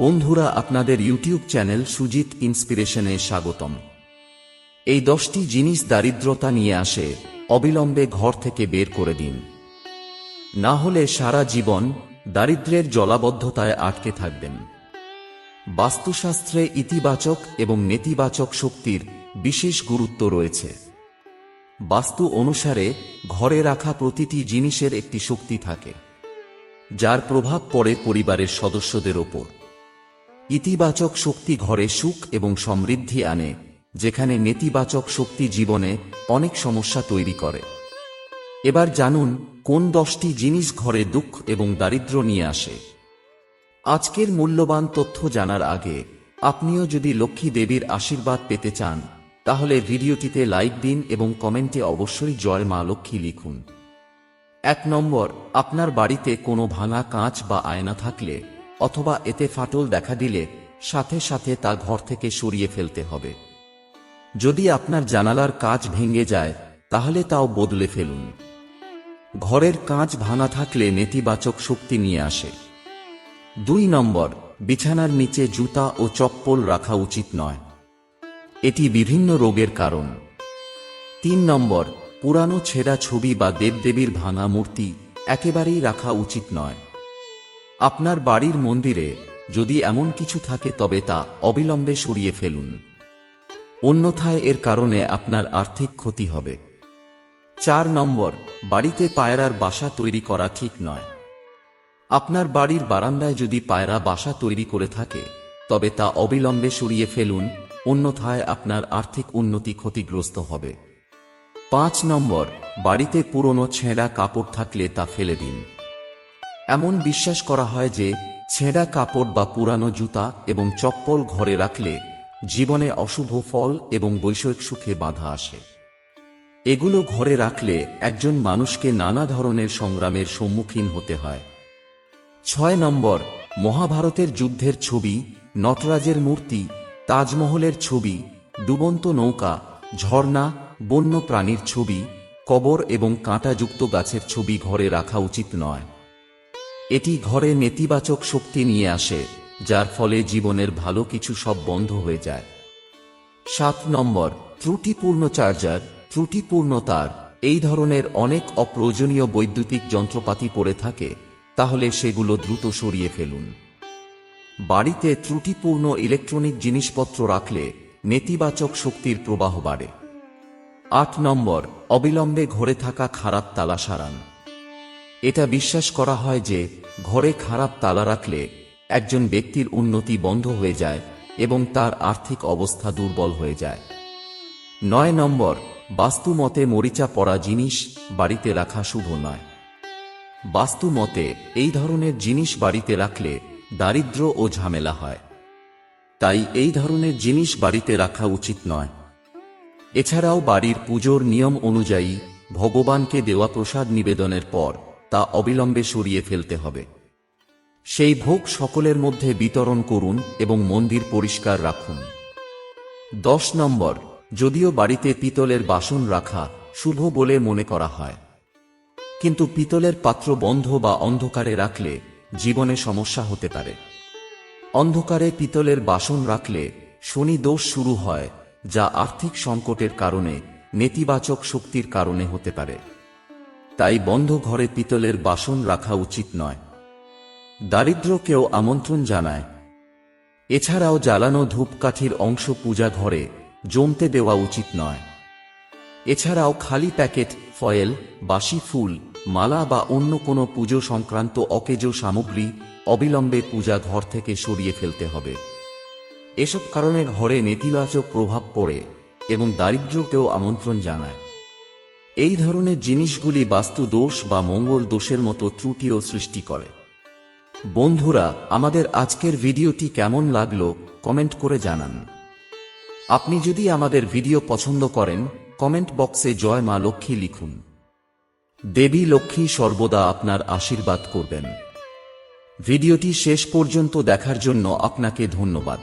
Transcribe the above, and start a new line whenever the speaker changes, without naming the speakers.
বন্ধুরা, আপনাদের YouTube channel Sujit ইন্সপিরেশনে স্বাগতম। এই দশটি জিনিস দারিদ্রতা নিয়ে আসে, অবিলম্বে ঘর থেকে বের করে দিন। না হলে সারা জীবন দারিদ্র্যের জলাবদ্ধতায় আটকে থাকবেন। বাস্তুশাস্ত্রে ইতিবাচক এবং নেতিবাচক শক্তির বিশেষ গুরুত্ব রয়েছে। বাস্তু অনুসারে ঘরে রাখা প্রতিটি জিনিসের একটি শক্তি থাকে, যার প্রভাব পড়ে পরিবারের সদস্যদের ওপর। ইতিবাচক শক্তি ঘরে সুখ এবং সমৃদ্ধি আনে, যেখানে নেতিবাচক শক্তি জীবনে অনেক সমস্যা তৈরি করে। এবার জানুন, কোন দশটি জিনিস ঘরে দুঃখ এবং দারিদ্র্য নিয়ে আসে? আজকের মূল্যবান তথ্য জানার আগে, আপনিও যদি লক্ষ্মী দেবীর আশীর্বাদ পেতে চান, তাহলে ভিডিওটিতে লাইক দিন এবং কমেন্টে অবশ্যই জয় মা লক্ষ্মী লিখুন। এক নম্বর, আপনার বাড়িতে কোনো ভাঙা কাঁচ বা আয়না থাকলে অথবা এতে ফাটল দেখা দিলে সাথে সাথে তা ঘর থেকে সরিয়ে ফেলতে হবে। যদি আপনার জানালার কাঁচ ভেঙে যায়, তাহলে তাও বদলে ফেলুন। ঘরের কাঁচ ভাঙা থাকলে নেতিবাচক শক্তি নিয়ে আসে। দুই নম্বর, বিছানার নিচে জুতা ও চপ্পল রাখা উচিত নয়। এটি বিভিন্ন রোগের কারণ। তিন নম্বর, পুরানো ছেঁড়া ছবি বা দেবদেবীর ভাঙা মূর্তি একেবারেই রাখা উচিত নয়। আপনার বাড়ির মন্দিরে যদি এমন কিছু থাকে তবে তা অবিলম্বে সরিয়ে ফেলুন। অন্যথায় এর কারণে আপনার আর্থিক ক্ষতি হবে। চার নম্বর, বাড়িতে পায়রার বাসা তৈরি করা ঠিক নয়। আপনার বাড়ির বারান্দায় যদি পায়রা বাসা তৈরি করে থাকে, তবে তা অবিলম্বে সরিয়ে ফেলুন, অন্যথায় আপনার আর্থিক উন্নতি ক্ষতিগ্রস্ত হবে। পাঁচ নম্বর, বাড়িতে পুরনো ছেঁড়া কাপড় থাকলে তা ফেলে দিন। এমন বিশ্বাস করা হয় যে ছেঁড়া কাপড় বা পুরানো জুতা এবং চপ্পল ঘরে রাখলে জীবনে অশুভ ফল এবং বৈষয়িক সুখে বাধা আসে। এগুলো ঘরে রাখলে একজন মানুষকে নানা ধরনের সংগ্রামের সম্মুখীন হতে হয়। ছয় নম্বর, মহাভারতের যুদ্ধের ছবি, নটরাজের মূর্তি, তাজমহলের ছবি, ডুবন্ত নৌকা, ঝর্ণা বন্য প্রাণীর ছবি, কবর এবং কাঁটাযুক্ত গাছের ছবি ঘরে রাখা উচিত নয়। এটি ঘরে নেতিবাচক শক্তি নিয়ে আসে, যার ফলে জীবনের ভালো কিছু সব বন্ধ হয়ে যায়। সাত নম্বর, ত্রুটিপূর্ণ চার্জার, ত্রুটিপূর্ণ তার। এই ধরনের অনেক অপ্রয়োজনীয় বৈদ্যুতিক যন্ত্রপাতি পড়ে থাকে, তাহলে সেগুলো দ্রুত সরিয়ে ফেলুন। বাড়িতে ত্রুটিপূর্ণ ইলেকট্রনিক জিনিসপত্র রাখলে নেতিবাচক শক্তির প্রবাহ বাড়ে। আট নম্বর, অবিলম্বে ঘরে থাকা খারাপ তালা সারান এটা বিশ্বাস করা হয় যে, ঘরে খারাপ তালা রাখলে একজন ব্যক্তির উন্নতি বন্ধ হয়ে যায় এবং তার আর্থিক অবস্থা দুর্বল হয়ে যায়। নয় নম্বর বাস্তু মতে মরিচা পড়া জিনিস বাড়িতে রাখা শুভ নয়। বাস্তু মতে এই ধরনের জিনিস বাড়িতে রাখলে দারিদ্র ও ঝামেলা হয়। তাই এই ধরনের জিনিস বাড়িতে রাখা উচিত নয়। এছাড়াও বাড়ির পুজোর নিয়ম অনুযায়ী ভগবানকে দেওয়া প্রসাদ নিবেদনের পর তা অবিলম্বে সরিয়ে ফেলতে হবে। সেই ভোগ সকলের মধ্যে বিতরণ করুন এবং মন্দির পরিষ্কার রাখুন। দশ নম্বর, যদিও বাড়িতে পিতলের বাসন রাখা শুভ বলে মনে করা হয়। কিন্তু পিতলের পাত্র বন্ধ বা অন্ধকারে রাখলে জীবনে সমস্যা হতে পারে। অন্ধকারে পিতলের বাসন রাখলে শনি দোষ শুরু হয়, যা আর্থিক সংকটের কারণে, নেতিবাচক শক্তির কারণে হতে পারে। তাই বন্ধ ঘরে পিতলের বাসন রাখা উচিত নয়। দারিদ্রকেও আমন্ত্রণ জানায়। এছাড়াও জ্বালানো ধূপকাঠির অংশ পূজা ঘরে জমতে দেওয়া উচিত নয়। এছাড়াও খালি প্যাকেট, ফয়েল, বাসি ফুল, মালা বা অন্য কোনো পুজো সংক্রান্ত অকেজো সামগ্রী অবিলম্বে পূজা ঘর থেকে সরিয়ে ফেলতে হবে। এসব কারণে ঘরে নেতিবাচক প্রভাব পড়ে এবং দারিদ্র্যকেও আমন্ত্রণ জানায়। এই ধরনের জিনিসগুলি বাস্তু দোষ বা মঙ্গল দোষের মতো ত্রুটিও সৃষ্টি করে। বন্ধুরা, আমাদের আজকের ভিডিওটি কেমন লাগল, কমেন্ট করে জানান। আপনি যদি আমাদের ভিডিও পছন্দ করেন, কমেন্ট বক্সে জয় মা লক্ষ্মী লিখুন। দেবী লক্ষ্মী সর্বদা আপনার আশীর্বাদ করবেন। ভিডিওটি শেষ পর্যন্ত দেখার জন্য আপনাকে ধন্যবাদ।